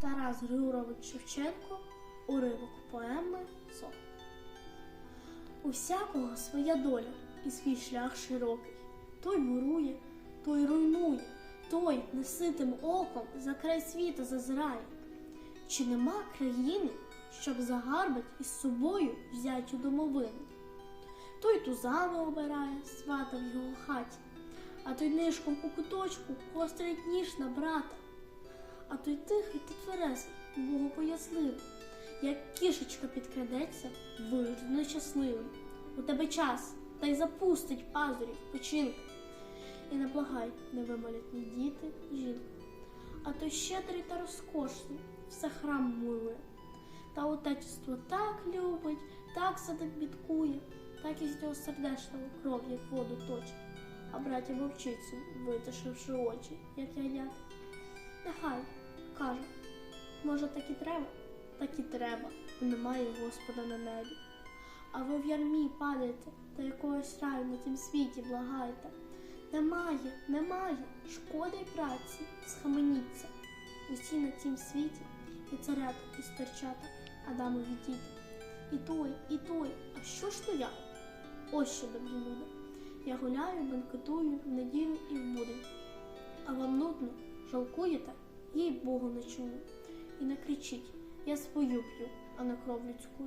Тарас Григорович Шевченко, уривок поеми Сон. У всякого своя доля і свій шлях широкий. Той бурує, той руйнує, той неситим оком за край світу зазирає. Чи нема країни, щоб загарбать із собою взять у домовину? Той тузами обирає, свата в його хаті, а той нишком у куточку гострить ніж на брата. А той тихий та тверезий, богопоясливий, як кішечка підкрадеться, вижди щасливим. У тебе час, та й запустить пазурі починки. І не благай, не вимолять ні діти, ні жінки. А той щедрий та розкошний, все храм милує. Та отечество так любить, так садик бідкує, так із нього сердешного кров, як воду точить. А братя вовчицю, витишивши очі, як ягнят. Нехай, каже, може так і треба? Так і треба, бо немає Господа на небі. А ви в ярмі падаєте та якогось раю на тім світі благаєте. Немає, немає, шкода й праці, схаменіться. Усі на тім світі і царят, і стерчата, Адамові діти. І той, і той, а що ж то я? Ось що, добрі люди. Я гуляю, бенкетую в неділю і в будень. А вам нудно, жалкуєте? Їй Богу не чому. І не кричіть, я свою п'ю, а не кров людську.